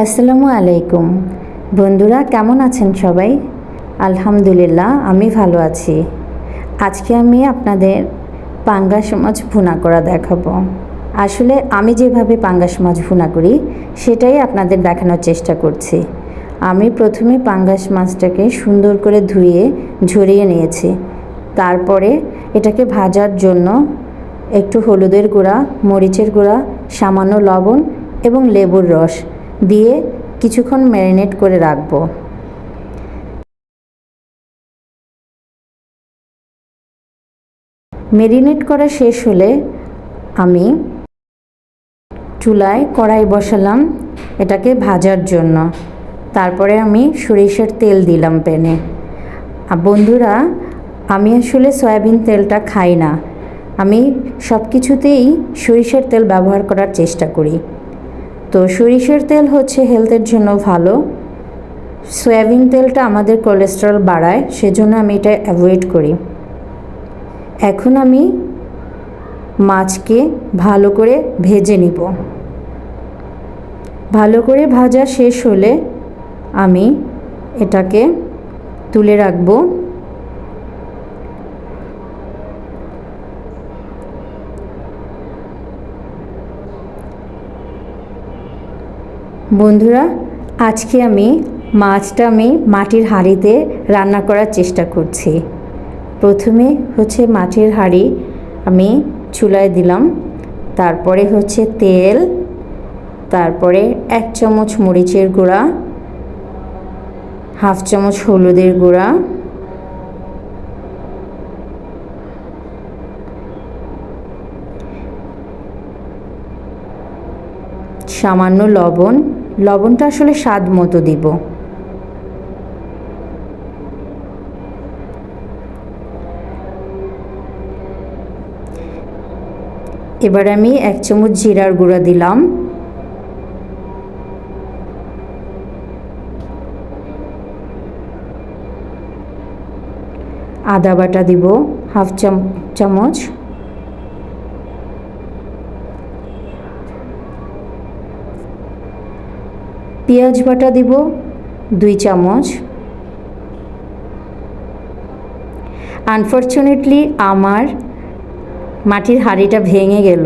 আসসালামু আলাইকুম। বন্ধুরা, কেমন আছেন সবাই? আলহামদুলিল্লাহ, আমি ভালো আছি। আজকে আমি আপনাদের পাঙ্গাস মাছ ভুনা করা দেখাবো। আসলে আমি যেভাবে পাঙ্গাস মাছ ভুনা করি, সেটাই আপনাদের দেখানোর চেষ্টা করছি। আমি প্রথমে পাঙ্গাস মাছটাকে সুন্দর করে ধুয়ে ঝরিয়ে নিয়েছি। তারপরে এটাকে ভাজার জন্য একটু হলুদের গুঁড়া, মরিচের গুঁড়া, সামান্য লবণ এবং লেবুর রস দিয়ে কিছুক্ষণ ম্যারিনেট করে রাখব। মেরিনেট করা শেষ হলে আমি চুলায় কড়াই বসালাম এটাকে ভাজার জন্য। তারপরে আমি সরিষার তেল দিলাম প্যানে। আর বন্ধুরা, আমি আসলে সয়াবিন তেলটা খাই না। আমি সব কিছুতেই সরিষার তেল ব্যবহার করার চেষ্টা করি। তো সরিষার তেল হচ্ছে হেলথের জন্য ভালো। সয়াবিন তেলটা আমাদের কোলেস্টেরল বাড়ায়, সেজন্য আমি এটা অ্যাভয়েড করি। এখন আমি মাছকে ভালো করে ভেজে নিব। ভালো করে ভাজা শেষ হলে আমি এটাকে তুলে রাখব। বন্ধুরা, আজকে আমি মাছটা আমি মাটির হাঁড়িতে রান্না করার চেষ্টা করছি। প্রথমে হচ্ছে মাটির হাঁড়ি আমি চুলায় দিলাম, তারপরে হচ্ছে তেল, তারপরে এক চামচ মরিচের গুঁড়া, হাফ চামচ হলুদের গুঁড়া, সামান্য লবণ লবণটা আসলে স্বাদ মতো দিব। এবার আমি এক চামচ জিরার গুঁড়া দিলাম। আদা বাটা দিব, হাফ চামচ। পেঁয়াজ বাটা দিব, দুই চামচ। আনফর্চুনেটলি আমার মাটির হাঁড়িটা ভেঙে গেল।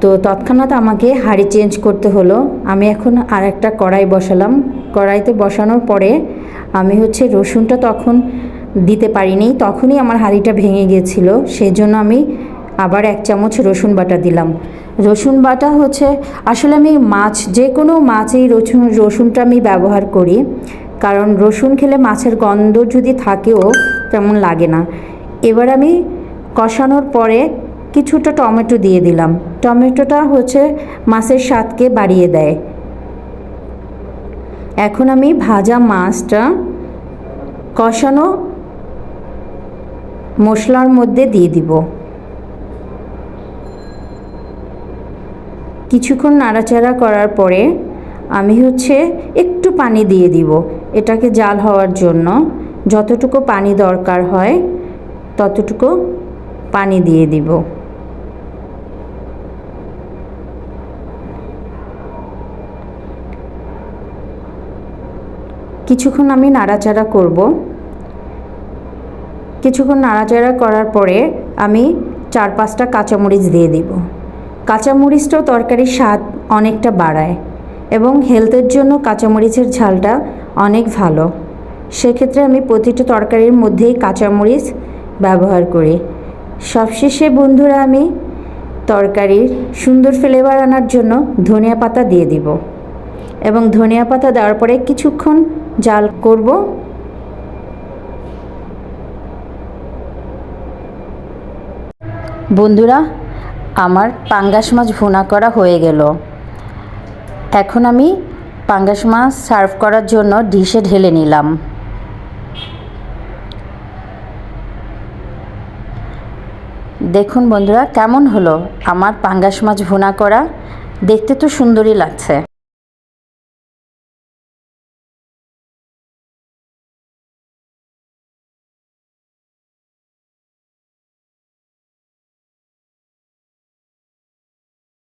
তো তৎক্ষণাৎ আমাকে হাঁড়ি চেঞ্জ করতে হলো। আমি এখন আর একটা কড়াই বসালাম। কড়াইতে বসানোর পরে আমি হচ্ছে রসুনটা তখন দিতে পারিনি। তখনই আমার হাঁড়িটা ভেঙে গিয়েছিল সেই জন্য আমি আবার এক চামচ রসুন বাটা দিলাম। রসুন বাটা হচ্ছে, আসলে আমি মাছ, যে কোনো মাছেই রসুন, রসুনটা আমি ব্যবহার করি। কারণ রসুন খেলে মাছের গন্ধ যদি থাকেও তেমন লাগে না। এবার আমি কষানোর পরে কিছুটা টমেটো দিয়ে দিলাম। টমেটোটা হচ্ছে মাছের স্বাদকে বাড়িয়ে দেয়। এখন আমি ভাজা মাছটা কষানো মশলার মধ্যে দিয়ে দিব। কিছুক্ষণ নাড়াচাড়া করার পরে আমি হচ্ছে একটু পানি দিয়ে দিব। এটাকে জাল হওয়ার জন্য যতটুকু পানি দরকার হয় ততটুকু পানি দিয়ে দিব। কিছুক্ষণ আমি নাড়াচাড়া করব। কিছুক্ষণ নাড়াচাড়া করার পরে আমি চার পাঁচটা কাঁচামরিচ দিয়ে দিব। কাঁচামরিচটাও তরকারির স্বাদ অনেকটা বাড়ায় এবং হেলথের জন্য কাঁচামরিচের ঝালটা অনেক ভালো। সেক্ষেত্রে আমি প্রতিটা তরকারির মধ্যেই কাঁচামরিচ ব্যবহার করি। সবশেষে বন্ধুরা, আমি তরকারির সুন্দর ফ্লেভার আনার জন্য ধনিয়া পাতা দিয়ে দিব এবং ধনিয়া পাতা দেওয়ার পরে কিছুক্ষণ জাল করব। বন্ধুরা আমার পাঙ্গাস মাছ ভুনা করা হয়ে গেল। এখন আমি পাঙ্গাস মাছ সার্ভ করার জন্য ডিশে ঢেলে নিলাম। দেখুন বন্ধুরা, কেমন হলো আমার পাঙ্গাস মাছ ভুনা করা? দেখতে তো সুন্দরই লাগছে।